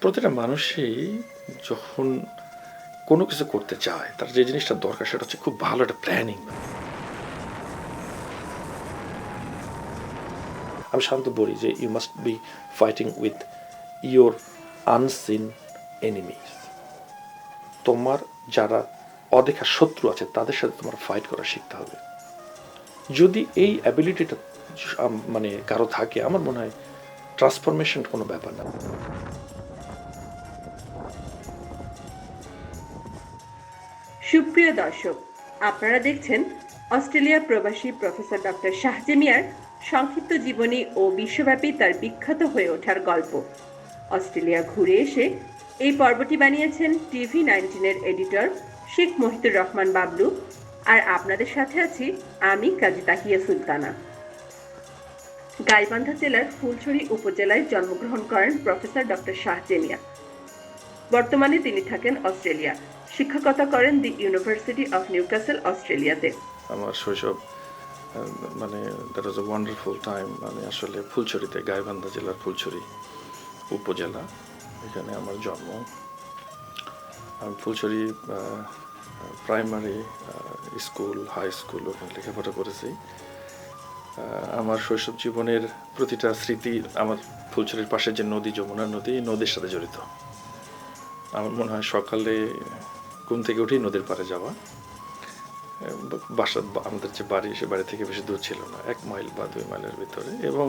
প্রতিটা মানুষই যখন কোনো কিছু করতে চায়, তার যে জিনিসটা দরকার সেটা হচ্ছে খুব ভালো একটা প্ল্যানিং আমি শান্ত বলি যে you must be fighting with your unseen enemies তোমার যারা অদেখা শত্রু আছে, তাদের সাথে তোমার ফাইট করা শিখতে হবে। যদি এই অ্যাবিলিটিটা মানে কারও থাকে, আমার মনে হয় ট্রান্সফরমেশন কোনো ব্যাপার না। সুপ্রিয় দর্শক, আপনারা দেখছেন অস্ট্রেলিয়া প্রবাসী প্রফেসর ডক্টর শাহজেমিয়ার সংক্ষিপ্ত জীবনী ও বিশ্বব্যাপী তার বিখ্যাত হয়ে ওঠার গল্প। অস্ট্রেলিয়া ঘুরে এসে এই পর্বটি বানিয়েছেন টিভি নাইনটিনের এডিটর শেখ মহিতুর রহমান বাবলু আর আপনাদের সাথে আছি আমি কাজী তাহিয়া সুলতানা। গাইবান্ধা জেলার ফুলছড়ি উপজেলায় জন্মগ্রহণ করেন প্রফেসর ডক্টর শাহজেমিয়া। বর্তমানে তিনি থাকেন অস্ট্রেলিয়া। শিক্ষকতা করেন দি ইউনিভার্সিটি অফ নিউক্যাসল অস্ট্রেলিয়াতে। আমার শৈশব মানে that was a wonderful time মানে আসলে ফুলছড়িতে, গাইবান্ধা জেলার ফুলছড়ি উপজেলা, এখানে আমার জন্ম। আমি Fulchhari primary school high school ওখানে লেখাপড়া করেছি। আমার শৈশব জীবনের প্রতিটা স্মৃতি আমার ফুলছড়ির পাশে যে নদী যমুনা নদী নদীর সাথে জড়িত। আমার মনে হয় সকালে ঘুম থেকে উঠেই নদীর পাড়ে যাওয়া। বাসা, আমাদের যে বাড়ি, সে বাড়ি থেকে বেশি দূর ছিল না, এক মাইল বা দুই মাইলের ভিতরে এবং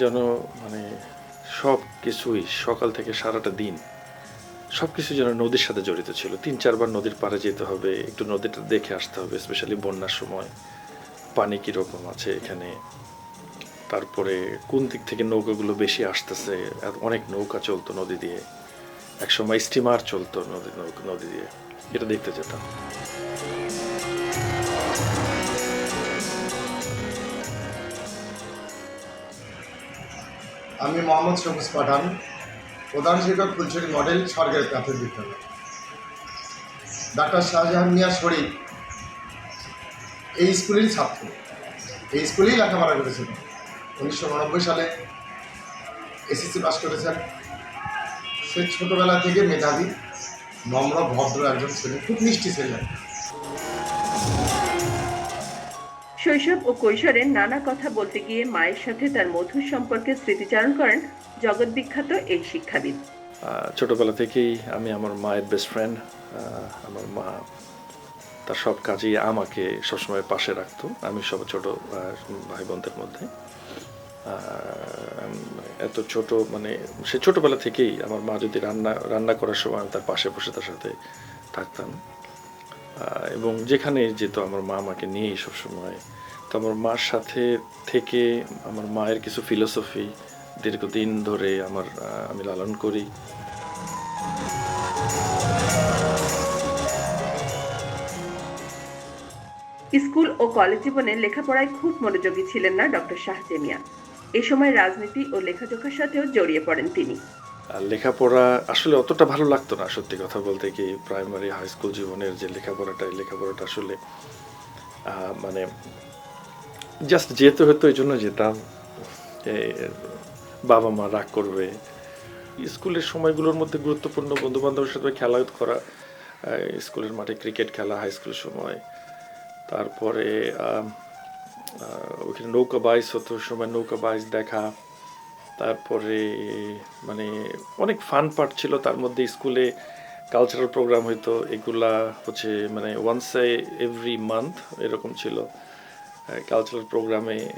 যেন মানে সব কিছুই সকাল থেকে সারাটা দিন সব কিছু যেন নদীর সাথে জড়িত ছিল। তিন, চারবার নদীর পাড়ে যেতে হবে, একটু নদীটা দেখে আসতে হবে স্পেশালি বন্যার সময়। পানি কীরকম আছে এখানে? তারপরে কোন দিক থেকে নৌকাগুলো বেশি আসতেছে? অনেক নৌকা চলতো নদী দিয়ে। একসময় স্টিমার চলতো নদী নদী দিয়ে। এটা দেখতে যেতাম। আমি মোহাম্মদ সবুজ পাঠান, প্রধান শিক্ষক ফুলছড়ি মডেল সরকারি প্রাথমিক বিদ্যালয়। ডাক্তার শাহজাহান মিয়া শরীফ, এই স্কুলেরই ছাত্র। এই স্কুলেই লেখাপড়া করেছেন। উনিশশো উননব্বই সালে এসএসসি পাস করেছেন। সে ছোটোবেলা থেকে মেধাবী নম্র ভদ্র একজন ছিলেন খুব মিষ্টি ছিলেন শৈশব ও কৈশোরে নানা কথা বলতে গিয়ে মায়ের সাথে তার মধুর সম্পর্কে স্মৃতিচারণ করেন জগৎ বিখ্যাত এই শিক্ষাবিদ। ছোটবেলা থেকেই আমি আমার মায়ের বেস্ট ফ্রেন্ড আমার মা তার সব কাজেই আমাকে সবসময় পাশে রাখতো আমি সব ছোট ভাই বোনদের মধ্যে। এত ছোট মানে সে ছোটবেলা থেকেই আমার মা যদি রান্না রান্না করার সময় আমি তার পাশে বসে তার সাথে থাকতাম। এবং যেখানে যেত আমার মা আমাকে নিয়েই সবসময়। তো আমার মার সাথে থেকে আমার মায়ের কিছু ফিলোসফি দীর্ঘদিন ধরে আমার আমি লালন করি। স্কুল ও কলেজ জীবনে লেখাপড়ায় খুব মনোযোগী ছিলেন না ডক্টর শাহজেমিয়া এ সময় রাজনীতি ও লেখাজোখার সাথেও জড়িয়ে পড়েন তিনি। লেখাপড়া আসলে অতটা ভালো লাগতো না, সত্যি কথা বলতে কি প্রাইমারি হাই স্কুল জীবনের যে লেখাপড়াটা লেখাপড়াটা আসলে মানে জাস্ট যেতে হতো, এই জন্য যেতাম। বাবা মা রাগ করবে। স্কুলের সময়গুলোর মধ্যে গুরুত্বপূর্ণ বন্ধু বান্ধবের সাথে খেলা করা স্কুলের মাঠে ক্রিকেট খেলা হাই স্কুলের সময়। তারপরে ওখানে নৌকা বাইস হতো, সময় নৌকা বাইস দেখা। তারপরে মানে অনেক ফান পার্ট ছিল। তার মধ্যে স্কুলে কালচারাল প্রোগ্রাম হইতো। এগুলা হচ্ছে মানে ওয়ান্স এভরি মান্থ এরকম ছিল। কালচারাল প্রোগ্রামে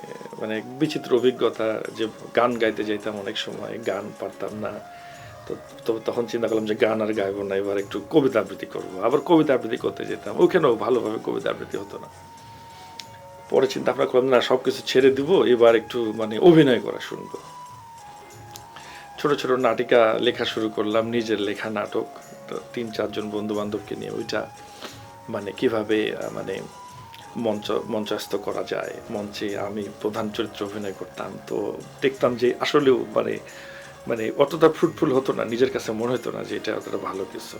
মানে বিচিত্র অভিজ্ঞতা যে গান গাইতে যাইতাম অনেক সময়। গান পারতাম না। তো তো তখন চিন্তা করলাম যে গান আর গাইবো না। এবার একটু কবিতা আবৃত্তি করব। আবার কবিতা আবৃত্তি করতে যেতাম। ওখানেও ভালোভাবে কবিতা আবৃত্তি হতো না। পরে চিন্তা ভাবনা করলাম, না সব কিছু ছেড়ে দিব, এবার একটু মানে অভিনয় করা শুনব ছোট ছোট নাটিকা লেখা শুরু করলাম, নিজের লেখা নাটক তিন, চারজন বন্ধু বান্ধবকে নিয়ে ওইটা মানে কীভাবে মানে মঞ্চ, মঞ্চস্থ করা যায়, মঞ্চে আমি প্রধান চরিত্র অভিনয় করতাম, তো দেখতাম যে আসলেও মানে মানে অতটা ফ্রুটফুল হতো না, নিজের কাছে মনে হতো না যে এটা অতটা ভালো কিছু।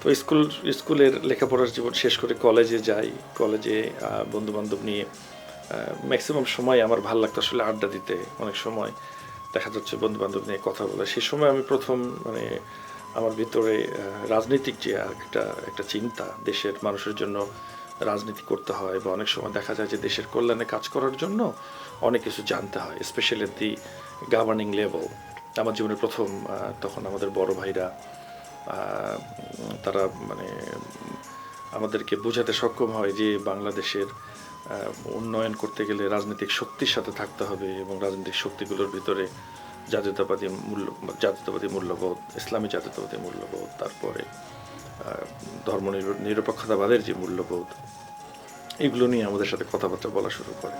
তো স্কুল, স্কুলের লেখাপড়ার জীবন শেষ করে কলেজে যাই। কলেজে বন্ধু বান্ধব নিয়ে ম্যাক্সিমাম সময় আমার ভালো লাগতো আসলে আড্ডা দিতে। অনেক সময় দেখা যাচ্ছে বন্ধু বান্ধব নিয়ে কথা বলা। সেই সময় আমি প্রথম মানে আমার ভিতরে রাজনৈতিক যে একটা একটা চিন্তা, দেশের মানুষের জন্য রাজনীতি করতে হয় বা অনেক সময় দেখা যায় যে দেশের কল্যাণে কাজ করার জন্য অনেক কিছু জানতে হয় স্পেশালি দি গভর্নিং লেভেল আমার জীবনের প্রথম তখন আমাদের বড় ভাইরা তারা মানে আমাদেরকে বোঝাতে সক্ষম হয় যে বাংলাদেশের উন্নয়ন করতে গেলে রাজনৈতিক শক্তির সাথে থাকতে হবে এবং রাজনৈতিক শক্তিগুলোর ভিতরে জাতীয়তাবাদী মূল্য, জাতীয়তাবাদী মূল্যবোধ, ইসলামী জাতীয়তাবাদী মূল্যবোধ, তারপরে ধর্ম নিরপেক্ষতাবাদের যে মূল্যবোধ, এগুলো নিয়ে আমাদের সাথে কথাবার্তা বলা শুরু করে।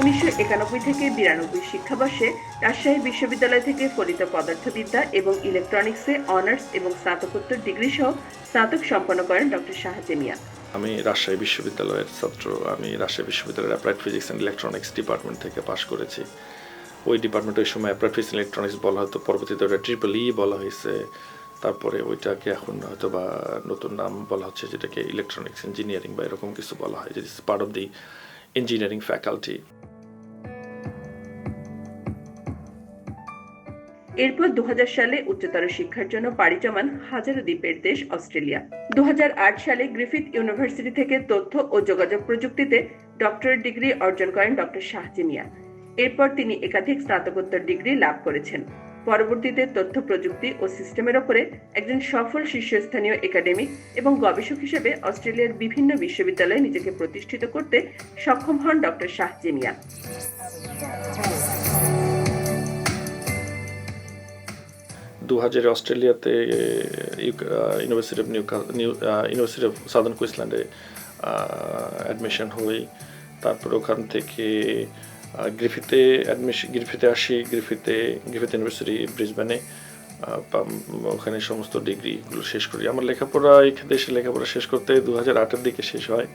উনিশশো একানব্বই থেকে বিরানব্বই শিক্ষাবর্ষে রাজশাহী বিশ্ববিদ্যালয় থেকে ফলিত পদার্থবিদ্যা এবং ইলেকট্রনিক্সে অনার্স এবং স্নাতকোত্তর ডিগ্রি সহ স্নাতক সম্পন্ন করেন ডক্টর শাহজে মিয়া আমি রাজশাহী বিশ্ববিদ্যালয়ের ছাত্র। আমি রাজশাহী বিশ্ববিদ্যালয়ের applied physics and electronics department থেকে পাশ করেছি। ওই ডিপার্টমেন্ট ওই সময় অ্যাপ্লাইড ফিজিক্স ইলেকট্রনিক্স বলা হতো। পরবর্তীতে ওটা ট্রিপল ই বলা হয়েছে। তারপরে ওইটাকে এখন হয়তো বা নতুন নাম বলা হচ্ছে, যেটাকে ইলেকট্রনিক্স ইঞ্জিনিয়ারিং বা এরকম কিছু বলা হয় যে part of the engineering faculty এরপর দু হাজার সালে উচ্চতর শিক্ষার জন্য পাড়ি জমান হাজারো দ্বীপের দেশ অস্ট্রেলিয়া। দু হাজার আট সালে গ্রিফিথ ইউনিভার্সিটি থেকে তথ্য ও যোগাযোগ প্রযুক্তিতে ডক্টরেট ডিগ্রি অর্জন করেন ডক্টর শাহজি মিয়া এরপর তিনি একাধিক স্নাতকোত্তর ডিগ্রি লাভ করেছেন। পরবর্তীতে তথ্য প্রযুক্তি ও সিস্টেমের ওপরে একজন সফল শীর্ষস্থানীয় একাডেমিক এবং গবেষক হিসেবে অস্ট্রেলিয়ার বিভিন্ন বিশ্ববিদ্যালয়ে নিজেকে প্রতিষ্ঠিত করতে সক্ষম হন ডক্টর শাহজি দু হাজারে অস্ট্রেলিয়াতে university of New New university of Southern কুইন্সল্যান্ডে admission হই। তারপর ওখান থেকে গ্রিফিতে অ্যাডমিশন গ্রিফিতে আসি গ্রিফিতে গ্রিফিথ ইউনিভার্সিটি ব্রিসবেনে ওখানে সমস্ত ডিগ্রিগুলো শেষ করি। আমার লেখাপড়া, এখানে দেশে লেখাপড়া শেষ করতে দু হাজার আটের দিকে শেষ হয়।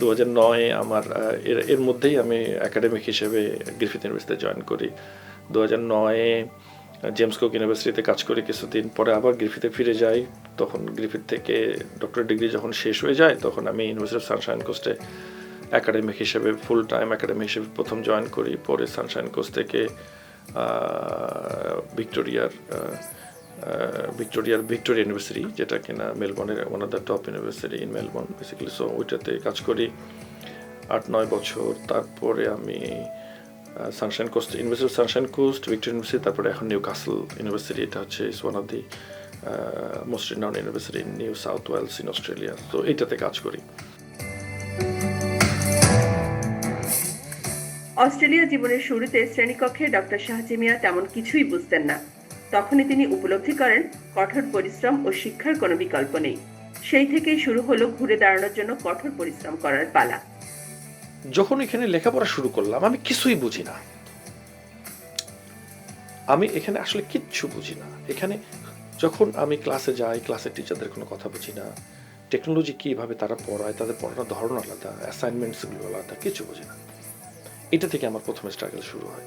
দু হাজার নয় আমার এর এর মধ্যেই আমি একাডেমিক হিসেবে গ্রিফিথ ইউনিভার্সিটিতে জয়েন করি। দু হাজার নয়ে জেমস কুক ইউনিভার্সিটিতে কাজ করি, কিছুদিন পরে আবার গ্রিফিতে ফিরে যাই। তখন গ্রিফিথ থেকে ডক্টর ডিগ্রি যখন শেষ হয়ে যায়, তখন আমি ইউনিভার্সিটি অফ সানশাইন কোস্টে একাডেমিক হিসেবে ফুল টাইম একাডেমিক হিসেবে প্রথম জয়েন করি। পরে সানশাইন কোস্ট থেকে ভিক্টোরিয়ার ভিক্টোরিয়ার ভিক্টোরিয়া ইউনিভার্সিটি যেটা কিনা মেলবর্নের one of the top university in Melbourne basically so ওইটাতে কাজ করি আট নয় বছর। তারপরে আমি Sunshine Coast university Sunshine Coast Victoria university তারপরে এখন নিউ কাসল ইউনিভার্সিটি এটা হচ্ছে is one of the most renowned university in New South Wales in Australia তো এইটাতে কাজ করি। অস্ট্রেলিয়া জীবনের শুরুতে শ্রেণীকক্ষে ডক্টর শাহজি মিয়া তেমন কিছুই বুঝতেন না। তখনই তিনি উপলব্ধি করেন, কঠোর পরিশ্রম ও শিক্ষার কোনো বিকল্প নেই। সেই থেকেই শুরু হলো ঘুরে দাঁড়ানোর জন্য কঠোর পরিশ্রম করার পালা। যখন এখানে লেখাপড়া শুরু করলাম, আমি কিছুই বুঝি না। আমি এখানে আসলে কিচ্ছু বুঝি না। এখানে যখন আমি ক্লাসে যাই, ক্লাসের টিচারদের কোনো কথা বুঝি না। টেকনোলজি কীভাবে তারা পড়ায়, তাদের পড়ানোর ধরন আলাদা অ্যাসাইনমেন্টসগুলো আলাদা, কিছু বুঝি না। এটা থেকে আমার প্রথমে স্ট্রাগল শুরু হয়।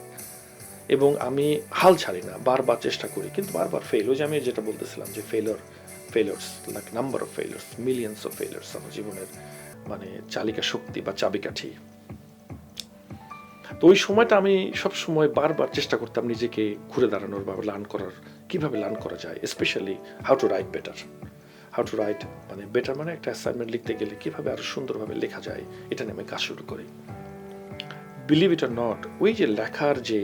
এবং আমি হাল ছাড়ি না, বারবার চেষ্টা করি, কিন্তু বারবার ফেল ওই যে আমি যেটা বলতেছিলাম যে failure failures like number of failures millions of failures আমার জীবনের মানে চালিকা শক্তি বা চাবিকাঠি তো ওই সময়টা আমি সব সময় বারবার চেষ্টা করতাম নিজেকে ঘুরে দাঁড়ানোর বা লার্ন করার। কীভাবে লার্ন করা যায়? Specially how to write better how to write মানে বেটার মানে একটা অ্যাসাইনমেন্ট লিখতে গেলে কীভাবে আরও সুন্দরভাবে লেখা যায়, এটা নিয়ে আমি কাজ শুরু করি। বিলিভ ইট আর নট ওই যে লেখার যে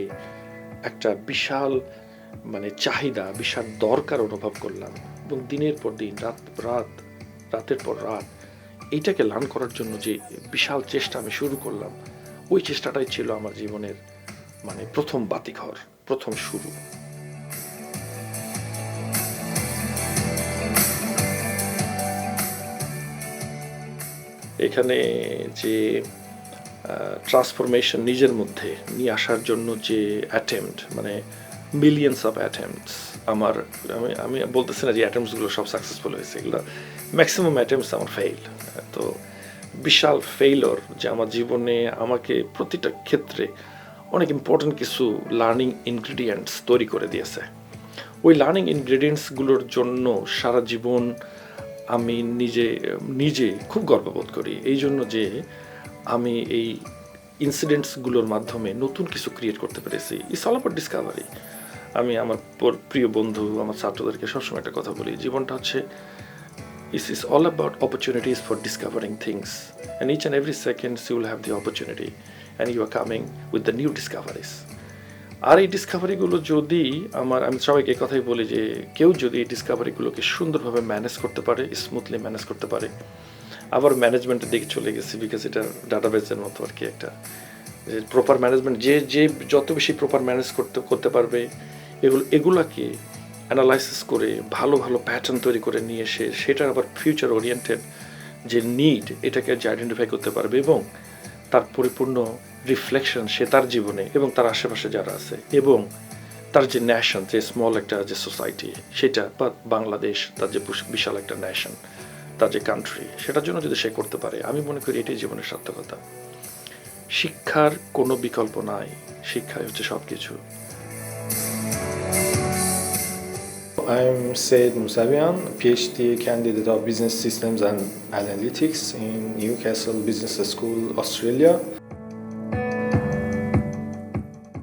একটা বিশাল মানে চাহিদা, বিশাল দরকার অনুভব করলাম এবং দিনের পর দিন, রাত রাত, রাতের পর রাত এইটাকে লার্ন করার জন্য যে বিশাল চেষ্টা আমি শুরু করলাম, ওই চেষ্টাটাই ছিল আমার জীবনের মানে প্রথম বাতিঘর, প্রথম শুরু। এখানে যে ট্রান্সফরমেশন নিজের মধ্যে নিয়ে আসার জন্য যে অ্যাটেম্পট মানে মিলিয়ন্স অফ অ্যাটেম্পটস আমার, আমি আমি বলতেছি না যে অ্যাটেম্পটসগুলো সব সাকসেসফুল হয়েছে, এগুলো ম্যাক্সিমাম অ্যাটেম্পটস আমার ফেইল তো বিশাল ফেইলর যে আমার জীবনে আমাকে প্রতিটা ক্ষেত্রে অনেক ইম্পর্টেন্ট কিছু লার্নিং ইনগ্রিডিয়েন্টস তৈরি করে দিয়েছে। ওই লার্নিং ইনগ্রিডিয়েন্টসগুলোর জন্য সারা জীবন আমি নিজে নিজে খুব গর্ববোধ করি। এই জন্য যে আমি এই ইনসিডেন্টসগুলোর মাধ্যমে নতুন কিছু ক্রিয়েট করতে পেরেছি। ইটস অল অ্যাবাউট ডিসকাভারি আমি আমার প্রিয় বন্ধু, আমার ছাত্রদেরকে সবসময় একটা কথা বলি। জীবনটা হচ্ছে is is all about opportunities for discovering things and each and every seconds you will have the opportunity and you are coming with the new discoveries আর এই ডিসকভারিগুলো যদি আমার আমি সবাইকে কথাই বলি যে, কেউ যদি এই ডিসকভারিগুলোকে সুন্দরভাবে ম্যানেজ করতে পারে স্মুথলি ম্যানেজ করতে পারে, আবার ম্যানেজমেন্টের দিকে চলে গেছি বিকজ এটা ডাটাবেসের মতো আর কি একটা। যে প্রপার ম্যানেজমেন্ট যে যে যত বেশি প্রপার ম্যানেজ করতে করতে পারবে এগুলো, এগুলাকে অ্যানালাইসিস করে ভালো ভালো প্যাটার্ন তৈরি করে নিয়ে এসে সেটার আবার ফিউচার ওরিয়েন্টেড যে নিড এটাকে যে আইডেন্টিফাই করতে পারবে এবং তার পরিপূর্ণ রিফ্লেকশন সে তার জীবনে এবং তার আশেপাশে যারা আছে এবং তার যে ন্যাশন যে স্মল একটা যে সোসাইটি সেটা বা বাংলাদেশ, তার যে বিশাল একটা ন্যাশন তার যে কান্ট্রি সেটার জন্য যদি সে করতে পারে, আমি মনে করি এটাই জীবনের সার্থকতা। শিক্ষার কোনো বিকল্প নাই। শিক্ষাই হচ্ছে সব কিছু I'm Said Musavian, PhD candidate of Business Systems and Analytics in Newcastle Business School, Australia.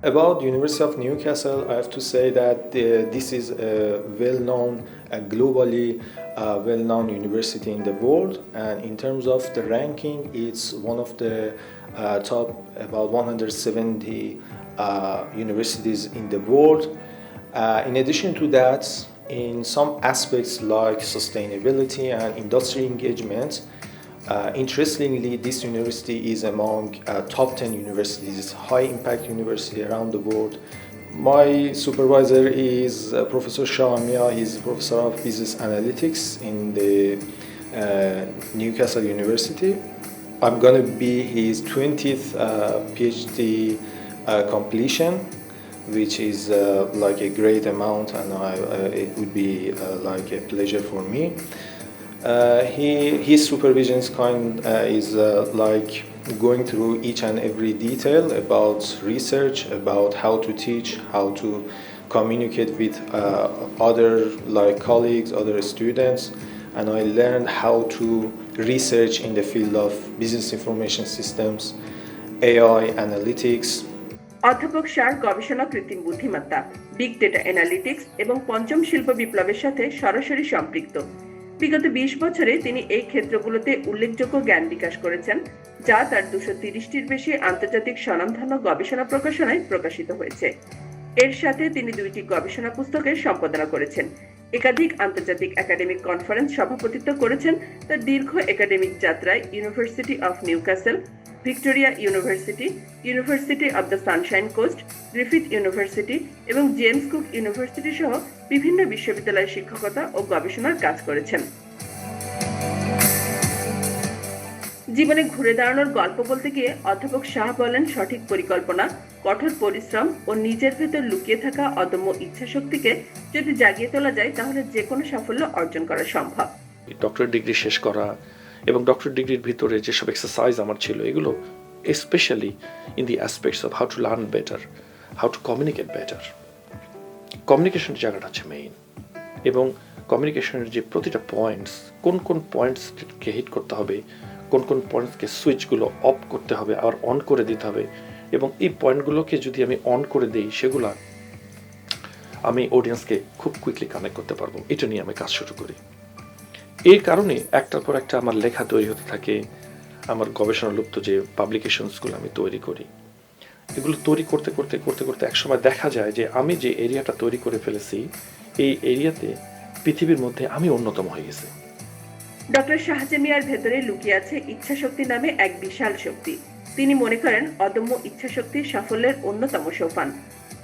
About University of Newcastle, I have to say that uh, this is a well-known, a globally uh, well-known university in the world, and in terms of the ranking, it's one of the uh, top about 170 uh, universities in the world. Uh, in addition to that, in some aspects like sustainability and industry engagement, uh, interestingly, this university is among uh, top 10 universities, high impact university around the world. My supervisor is uh, Professor Shamia. He's professor of business analytics in the uh, Newcastle University. I'm gonna be his 20th uh, PhD uh, completion, which is uh, like a great amount, and I, it would be uh, like a pleasure for me. Uh, he, his supervision is kind uh, is like going through each and every detail about research, about how to teach, how to communicate with other like colleagues, other students, and I learned how to research in the field of business information systems, AI, analytics, অধ্যাপক সার, গবেষণা কৃত্রিম বুদ্ধিমত্তা big data analytics এবং পঞ্চম শিল্প বিপ্লবের সাথে সরাসরি সম্পৃক্ত। বিগত বিশ বছরে তিনি এই ক্ষেত্রগুলোতে উল্লেখযোগ্য জ্ঞান বিকাশ করেছেন, যা তার দুশো তিরিশটির বেশি আন্তর্জাতিক স্বনামধন্য গবেষণা প্রকাশনায় প্রকাশিত হয়েছে। এর সাথে তিনি দুইটি গবেষণা পুস্তকের সম্পাদনা করেছেন। একাধিক আন্তর্জাতিক একাডেমিক কনফারেন্স সভাপতিত্ব করেছেন তার দীর্ঘ একাডেমিক যাত্রায় university of Newcastle Victoria university university of the Sunshine Coast, Griffith university এবং জেমস কুক ইউনিভার্সিটি সহ বিভিন্ন বিশ্ববিদ্যালয়ে শিক্ষকতা ও গবেষণার কাজ করেছেন। জীবনে ঘুরে দাঁড়ানোর গল্প বলতে গিয়ে অধ্যাপক শাহ বলেন, সঠিক পরিকল্পনা, কঠোর পরিশ্রম ও নিজের ভেতর লুকিয়ে থাকা অদম্য ইচ্ছাশক্তিকে যদি জাগিয়ে তোলা যায়, তাহলে যে কোনো সাফল্য অর্জন করা সম্ভব। ডক্টর ডিগ্রি শেষ করা এবং ডক্টর ডিগ্রির ভিতরে যেসব এক্সারসাইজ আমার ছিল, এগুলো specially in the aspects of how to learn better how to communicate better কমিউনিকেশনের জায়গাটা হচ্ছে মেইন এবং কমিউনিকেশনের যে প্রতিটা পয়েন্টস কোন কোন পয়েন্টসকে হিট করতে হবে, কোন কোন পয়েন্টসকে সুইচগুলো অফ করতে হবে আর অন করে দিতে হবে, এবং এই পয়েন্টগুলোকে যদি আমি অন করে দিই, সেগুলা আমি অডিয়েন্সকে খুব কুইকলি কানেক্ট করতে পারব। এটা নিয়ে আমি কাজ শুরু করি। এই কারণে একটার পর একটা আমার লেখা তৈরি হতে থাকে, আমার গবেষণা লুপ্ত যে পাবলিকেশনসগুলো আমি তৈরি করি। এগুলো তৈরি করতে করতে করতে করতে একসময় দেখা যায় যে আমি যে এরিয়াটা তৈরি করে ফেলেছি, এই এরিয়াতে পৃথিবীর মধ্যে আমি অন্যতম হয়ে গেছি। ডক্টর শাহজামিয়ার ভেতরে লুকিয়ে আছে ইচ্ছাশক্তি নামে এক বিশাল শক্তি। তিনি মনে করেন অদম্য ইচ্ছাশক্তি সাফল্যের অন্যতম সোপান,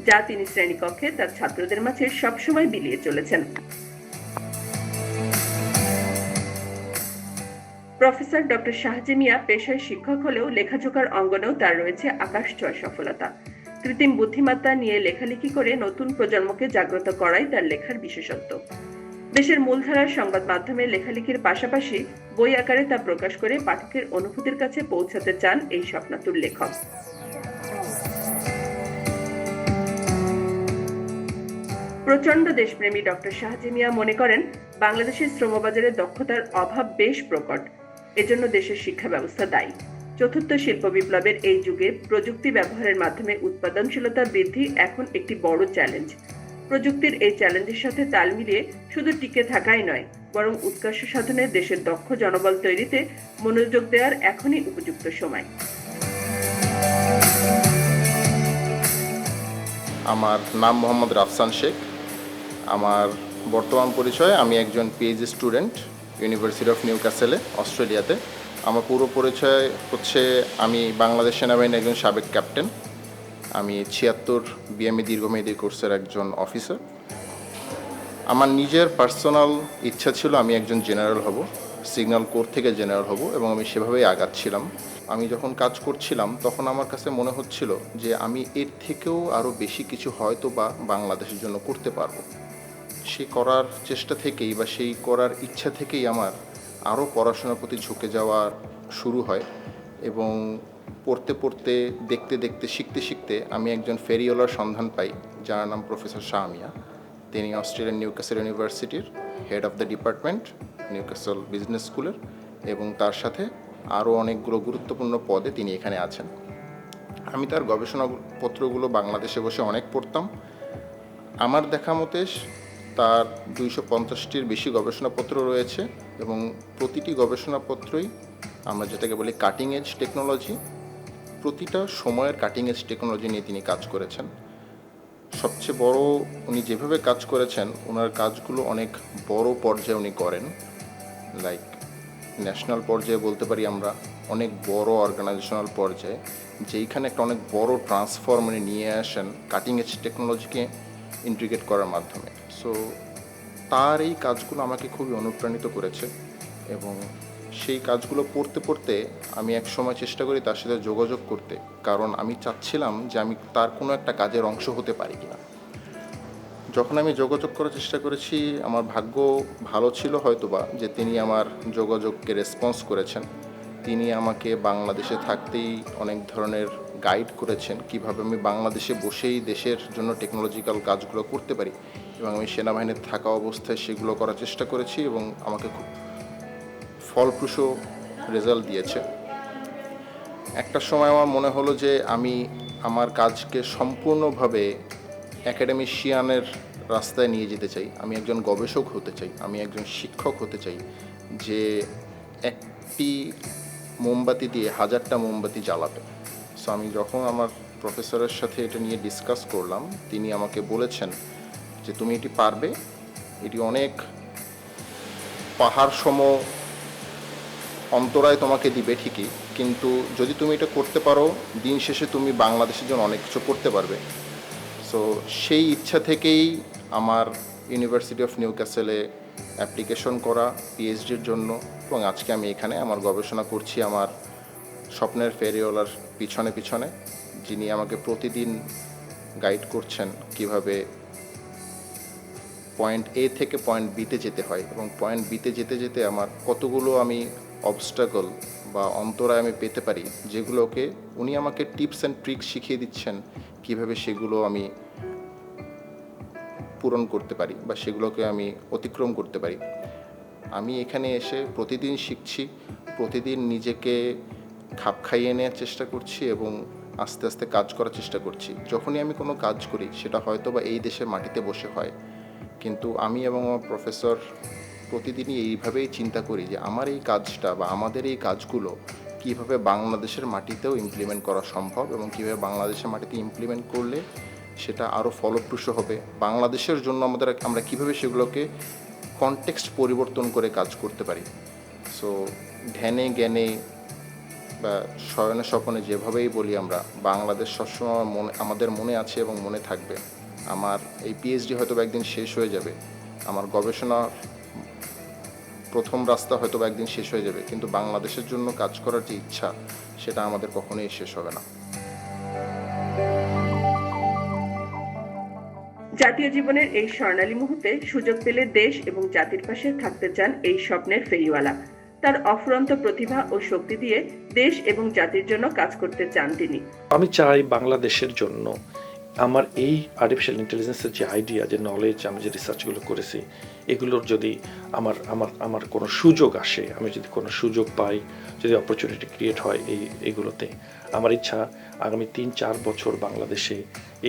যা তিনি শ্রেণীকক্ষে তার ছাত্রদের মাঝে সবসময় বিলিয়ে চলেছেন। প্রফেসর ডক্টর শাহজামিয়া পেশায় শিক্ষক হলেও লেখাজোকার অঙ্গনেও তার রয়েছে আকাশ ছোঁয়া সফলতা। কৃত্রিম বুদ্ধিমত্তা নিয়ে লেখালেখি করে নতুন প্রজন্মকে জাগ্রত করাই তার লেখার বিশেষত্ব। দেশের মূলধারার সংবাদ মাধ্যমে লেখালেখির পাশাপাশি বই আকারে তা প্রকাশ করে পাঠকের অনুভূতির কাছে পৌঁছাতে চান এই স্বপ্নাতুর লেখক। প্রচণ্ড দেশপ্রেমী ডক্টর শাহজিমিয়া মনে করেন, বাংলাদেশের শ্রমবাজারে দক্ষতার অভাব বেশ প্রকট। এজন্য দেশের শিক্ষা ব্যবস্থা দায়ী। চতুর্থ শিল্প বিপ্লবের এই যুগে প্রযুক্তি ব্যবহারের মাধ্যমে উৎপাদনশীলতা বৃদ্ধি এখন একটি বড় চ্যালেঞ্জ। প্রযুক্তির এই চ্যালেঞ্জের সাথে তাল মিলিয়ে শুধু টিকে থাকাই নয়, বরং উৎকর্ষ সাধনে দেশের দক্ষ জনবল তৈরিতে মনোযোগ দেওয়ার এখনই উপযুক্ত সময়। আমার নাম মোহাম্মদ রাফসান শেখ। আমার বর্তমান পরিচয় আমি একজন পিএইচডি স্টুডেন্ট ইউনিভার্সিটি অফ নিউ ক্যাসেলে অস্ট্রেলিয়াতে। আমার পুরো পরিচয় হচ্ছে, আমি বাংলাদেশ সেনাবাহিনীর একজন সাবেক ক্যাপ্টেন। আমি ছিয়াত্তর বিএমই দীর্ঘমেয়াদী কোর্সের একজন অফিসার। আমার নিজের পার্সোনাল ইচ্ছা ছিল, আমি একজন জেনারেল হব, সিগন্যাল কোর থেকে জেনারেল হব, এবং আমি সেভাবেই আগাচ্ছিলাম আমি যখন কাজ করছিলাম, তখন আমার কাছে মনে হচ্ছিল যে, আমি এর থেকেও আরও বেশি কিছু হয়তো বা বাংলাদেশের জন্য করতে পারব। সে করার চেষ্টা থেকেই বা সেই করার ইচ্ছা থেকেই আমার আরও পড়াশোনার প্রতি ঝুঁকে যাওয়া শুরু হয় এবং পড়তে পড়তে, দেখতে দেখতে, শিখতে শিখতে আমি একজন ফেরিওলার সন্ধান পাই, যার নাম প্রফেসর শাহ মিয়া। তিনি অস্ট্রেলিয়ান নিউক্যাসল ইউনিভার্সিটির head of the department Newcastle business স্কুলের এবং তার সাথে আরও অনেকগুলো গুরুত্বপূর্ণ পদে তিনি এখানে আছেন। আমি তার গবেষণাপত্রগুলো বাংলাদেশে বসে অনেক পড়তাম। আমার দেখা মতে তার দুইশো পঞ্চাশটির বেশি গবেষণাপত্র রয়েছে এবং প্রতিটি গবেষণাপত্রই আমরা যেটাকে বলি কাটিং এজ টেকনোলজি প্রতিটা সময়ের কাটিং এজ টেকনোলজি নিয়ে তিনি কাজ করেছেন। সবচেয়ে বড় উনি যেভাবে কাজ করেছেন ওনার কাজগুলো অনেক বড় পর্যায়ে উনি করেন। লাইক ন্যাশনাল পর্যায়ে বলতে পারি আমরা অনেক বড় অর্গানাইজেশনাল পর্যায়ে, যেইখানে একটা অনেক বড় ট্রান্সফর্ম নিয়ে আসেন কাটিং এজ টেকনোলজিকে ইন্টিগ্রেট করার মাধ্যমে। সো তার এই কাজগুলো আমাকে খুবই অনুপ্রাণিত করেছে এবং সেই কাজগুলো পড়তে পড়তে আমি এক সময় চেষ্টা করি তার সাথে যোগাযোগ করতে। কারণ আমি চাচ্ছিলাম যে আমি তার কোনো একটা কাজের অংশ হতে পারি কিনা। যখন আমি যোগাযোগ করার চেষ্টা করেছি, আমার ভাগ্য ভালো ছিল হয়তোবা যে তিনি আমার যোগাযোগকে রেসপন্স করেছেন। তিনি আমাকে বাংলাদেশে থাকতেই অনেক ধরনের গাইড করেছেন, কীভাবে আমি বাংলাদেশে বসেই দেশের জন্য টেকনোলজিক্যাল কাজগুলো করতে পারি। এবং আমি সেনাবাহিনীতে থাকা অবস্থায় সেগুলো করার চেষ্টা করেছি এবং আমাকে খুব ফলপ্রসূ রেজাল্ট দিয়েছে। একটা সময় আমার মনে হলো যে আমি আমার কাজকে সম্পূর্ণভাবে অ্যাকাডেমিশিয়ানের রাস্তায় নিয়ে যেতে চাই। আমি একজন গবেষক হতে চাই, আমি একজন শিক্ষক হতে চাই যে একটি মোমবাতি দিয়ে হাজারটা মোমবাতি জ্বালাবে সো আমি যখন আমার প্রফেসরের সাথে এটা নিয়ে ডিসকাস করলাম, তিনি আমাকে বলেছেন যে তুমি এটি পারবে, এটি অনেক পাহাড় সম অন্তরায় তোমাকে দিবে ঠিকই, কিন্তু যদি তুমি এটা করতে পারো, দিন শেষে তুমি বাংলাদেশের জন্য অনেক কিছু করতে পারবে। সো সেই ইচ্ছা থেকেই আমার ইউনিভার্সিটি অফ নিউ ক্যাসেলে অ্যাপ্লিকেশন করা পিএইচডির জন্য, এবং আজকে আমি এখানে আমার গবেষণা করছি আমার স্বপ্নের ফেরিওয়ালার পিছনে পিছনে, যিনি আমাকে প্রতিদিন গাইড করছেন কীভাবে পয়েন্ট এ থেকে পয়েন্ট বিতে যেতে হয় এবং পয়েন্ট বিতে যেতে যেতে আমার কতগুলো আমি অবস্টাকল বা অন্তরায় আমি পেতে পারি যেগুলোকে উনি আমাকে টিপস অ্যান্ড ট্রিক্স শিখিয়ে দিচ্ছেন কীভাবে সেগুলো আমি পূরণ করতে পারি বা সেগুলোকে আমি অতিক্রম করতে পারি। আমি এখানে এসে প্রতিদিন শিখছি, প্রতিদিন নিজেকে খাপ খাইয়ে নেওয়ার চেষ্টা করছি এবং আস্তে আস্তে কাজ করার চেষ্টা করছি। যখনই আমি কোনো কাজ করি, সেটা হয়তো বা এই দেশের মাটিতে বসে হয়। কিন্তু আমি এবং আমার প্রফেসর প্রতিদিনই এইভাবেই চিন্তা করি যে আমার এই কাজটা বা আমাদের এই কাজগুলো কীভাবে বাংলাদেশের মাটিতেও ইমপ্লিমেন্ট করা সম্ভব এবং কীভাবে বাংলাদেশের মাটিতে ইমপ্লিমেন্ট করলে সেটা আরও ফলপ্রসূ হবে। বাংলাদেশের জন্য আমাদের আমরা কীভাবে সেগুলোকে কনটেক্সট পরিবর্তন করে কাজ করতে পারি। সো ধ্যানে, জ্ঞানে বা শয়নে, স্বপনে যেভাবেই বলি আমরা, বাংলাদেশ সবসময় মনে, আমাদের মনে আছে এবং মনে থাকবে। আমার এই পিএইচডি হয়তো বা একদিন শেষ হয়ে যাবে। আমার গবেষণার প্রথম রাস্তা হয়তো বা একদিন শেষ হয়ে যাবে। কিন্তু বাংলাদেশের জন্য কাজ করার যে ইচ্ছা সেটা আমাদের কখনোই শেষ হবে না। জাতীয় জীবনের এই স্বর্ণালী মুহূর্তে সুযোগ পেলে দেশ এবং জাতির পাশে থাকতে চান এই স্বপ্নের ফেরিওয়ালা। তার অফুরন্ত প্রতিভা ও শক্তি দিয়ে দেশ এবং জাতির জন্য কাজ করতে চান তিনি। আমি চাই বাংলাদেশের জন্য আমার এই আর্টিফিশিয়াল ইন্টেলিজেন্সের যে আইডিয়া যে নলেজ আমি যে রিসার্চগুলো করেছি, এগুলোর যদি আমার আমার আমার কোনো সুযোগ আসে, আমি যদি কোনো সুযোগ পাই, যদি অপরচুনিটি ক্রিয়েট হয় এই, এগুলোতে, আমার ইচ্ছা আগামী তিন, চার বছর বাংলাদেশে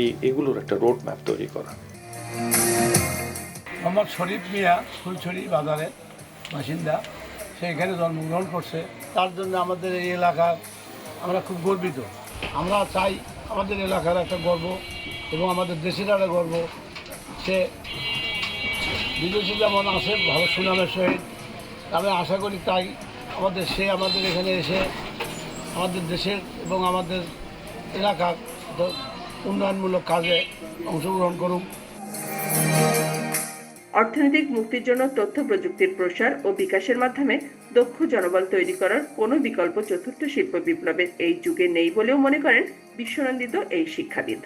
এই, এগুলোর একটা রোড ম্যাপ তৈরি করা। মোহাম্মদ শরীফ মিয়া, ফুলছড়ি বাজারের বাসিন্দা, সে এখানে জন্মগ্রহণ করছে। তার জন্য আমাদের এই এলাকার আমরা খুব গর্বিত। আমরা চাই আমাদের এলাকার একটা গর্ব এবং আমাদের দেশের একটা গর্ব, সে বিদেশি যেমন আছে, ভালো সুনামের সহিত, আমি আশা করি তাই। আমাদের সে আমাদের এখানে এসে আমাদের দেশের এবং আমাদের এলাকার উন্নয়নমূলক কাজে অংশগ্রহণ করুক অর্থনৈতিক মুক্তির জন্য তথ্য প্রযুক্তির প্রসার ও বিকাশের মাধ্যমে দক্ষ জনবল তৈরি করার কোনো বিকল্প চতুর্থ শিল্প বিপ্লবের এই যুগে নেই বলেও মনে করেন বিশ্বনন্দিত এই শিক্ষাবিদ।